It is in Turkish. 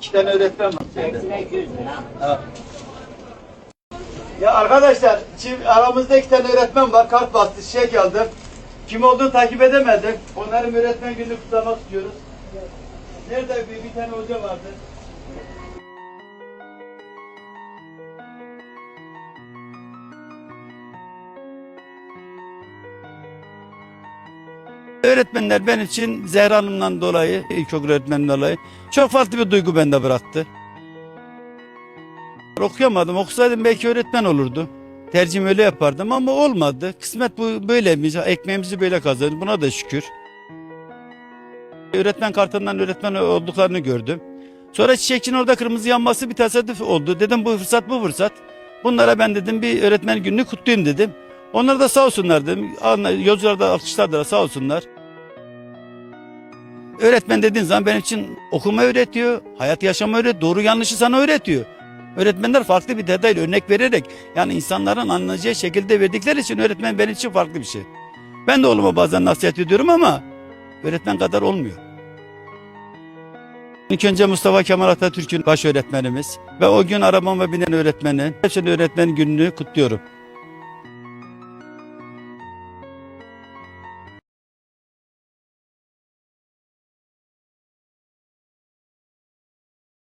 İki tane öğretmen var. Ha. Ya arkadaşlar, şimdi aramızda iki tane öğretmen var. Kart bastı, çiçek aldım. Kim olduğunu takip edemedim. Onların öğretmen gününü kutlamak istiyoruz. Nerede bir, bir tane hoca vardı? Öğretmenler benim için Zehra Hanım'dan dolayı, ilkokul öğretmeninden dolayı çok farklı bir duygu bende bıraktı. Okuyamadım. Okusaydım belki öğretmen olurdu. Tercihimi öyle yapardım ama olmadı. Kısmet bu böyleymiş. Ekmeğimizi böyle kazandık. Buna da şükür. Öğretmen kartından öğretmen olduklarını gördüm. Sonra çiçekçinin orada kırmızı yanması bir tesadüf oldu. Dedim bu fırsat bu fırsat. Bunlara ben dedim bir öğretmen gününü kutlayayım dedim. Onlar da sağ olsunlar dedim. Yolcular da alkışladılar sağ olsunlar. Öğretmen dediğin zaman benim için okuma öğretiyor, hayat yaşamı öğretiyor, doğru yanlışı sana öğretiyor. Öğretmenler farklı bir detay örnek vererek yani insanların anlayacağı şekilde verdikleri için öğretmen benim için farklı bir şey. Ben de oğluma bazen nasihat ediyorum ama öğretmen kadar olmuyor. İlk önce Mustafa Kemal Atatürk'ün baş öğretmenimiz ve o gün arabama binen öğretmenin, hepsinin öğretmen gününü kutluyorum.